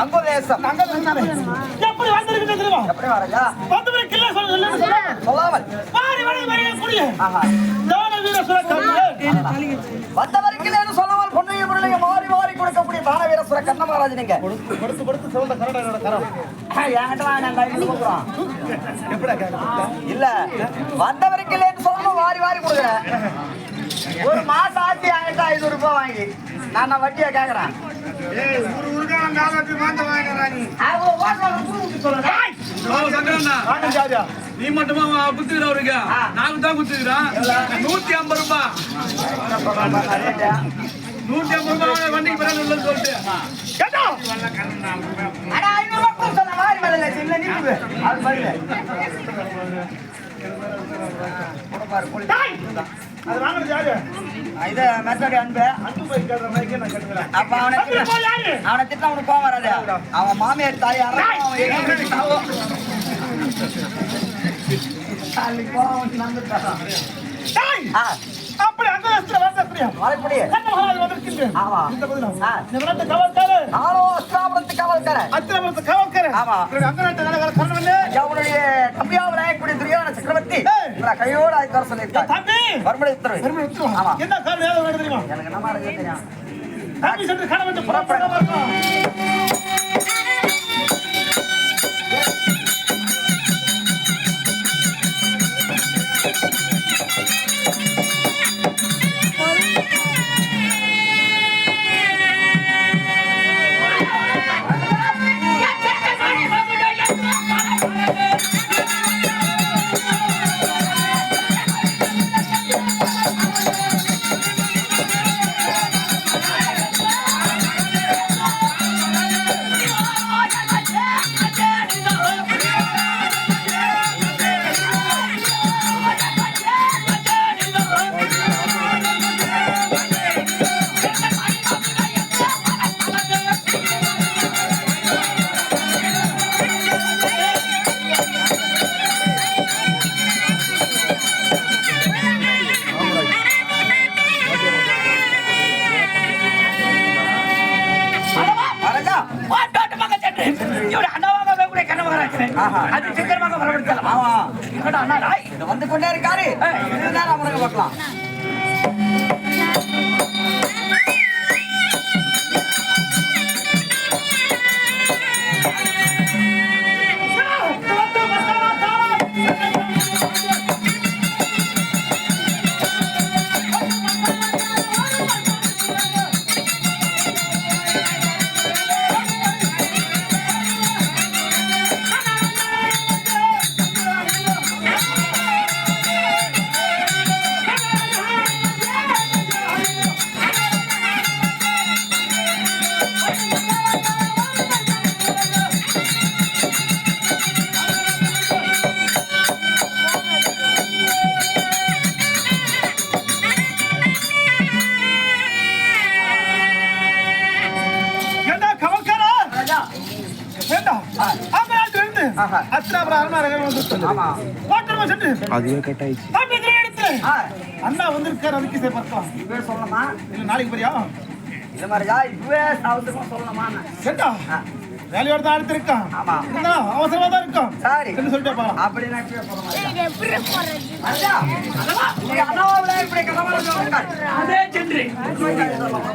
அங்குதேசம் அங்கதேசம் எப்படி தெரியுமா? கில்ல சொல்ல சொல்ல சொல்லாமல். வாரி வாரி வரையக்கூடிய ஆஹா. தான வீர சுரக்கண்ணு. வந்தவருக்கு சொல்லாமல் பொன்னைய பொருளைய மாறி மாறி கொடுக்கக்கூடிய தான வீரசுர கண்ண மகாராஜ் நீங்க கொடுத்து கொடுத்து சிவந்த கரடோட கரம் என்கிட்ட வாங்க நான் கையில் கொடுக்குறோம். எப்படா இல்ல. வந்தவருக்கு இல்லைன்னு சொல்லாம வாரி வாரி கொடுக்குறேன். ஒரு மாசம் ஆச்சு என்கிட்ட ஐநூறு ரூபாய் வாங்கி. நான் வட்டியா கேக்குறேன். நீ மட்டுமா குத்துக்கிற நாங்க தான் குத்துக்கிறோம் நூத்தி ஐம்பது ரூபாய் நூத்தி ஐம்பது ரூபாய் வண்டிக்கு பிறகு உள்ளது சொல்லிட்டு சொன்ன மாதிரி நீட்டு. அது பதில். கொடுப்பாரு, கொள்ளு. அது வாங்க ஜாஜா இது மெத்தடி அன்பு அன்பு போய் கேட்கற மாதிரி நான் கேட்கிறேன் அப்ப அவனை அன்பு திட்டு. போய் யாரு அவனை திட்டினா அவனுக்கு கோவம் வராது அவன் மாமியார் தாய் வந்து அப்படி அங்கதேசத்துல வந்த பிரியா வாழைப்பொடி. கண்ண மகாராஜ் வந்திருக்கின்றேன் ஆமா. இந்த பதிலா ஆ. இந்த விரட்டு கவர்க்காரு அஸ்திராபுரத்து கவர்க்காரு ஆமா. அங்கநாட்டு கலகல கண்ணவண்ணே அவனுடைய தம்பியா விநாயகக்கூடிய துரியோதன சக்கரவர்த்தி இவரை கையோடு அழைத்து வர சொல்லியிருக்கார். தம்பி மறுபடியும் உத்தரவு. பெருமை விட்டுருவா. ஆமா. என்ன காரணம் தெரியுமா எனக்கு என்ன மாதிரி தெரியும் தம்பி சென்று கணவன் புறப்படாம இருக்கும் இவரு அண்ணாவாக வரக்கூடிய கண்ணமகராஜன் ஆஹா. அது சீக்கிரமாக வரவழைக்கலாம். ஆமா என்னடா அண்ணா வந்து கொண்டே இருக்காரு. பார்க்கலாம். வந்து ஆமா. வாட்டமா சென்று அதுவே கட் ஆயிடுச்சு அண்ணா வந்திருக்காரு அதுக்கு இதை பார்க்கலாம் இப்பவே சொல்லணுமா? இல்ல நாளைக்கு போறியா இது மாதிரியா? இப்பவே அவசரமா சொல்லணுமா? ஆ, வேலையோட தான் அடுத்து இருக்கான் ஆமா. இருந்தாலும் அவசரமா தான் இருக்கான். சரி. என்ன சொல்லிட்டு போலாம். அப்படி நான் இப்பவே சொல்ல மாட்டேன். ராஜா, இன்னைக்கு அண்ணாவா விநாயகர் இப்படி கதவாளர் சொல்லியிருக்காரு. அதே சென்று. சொல்லலாம்.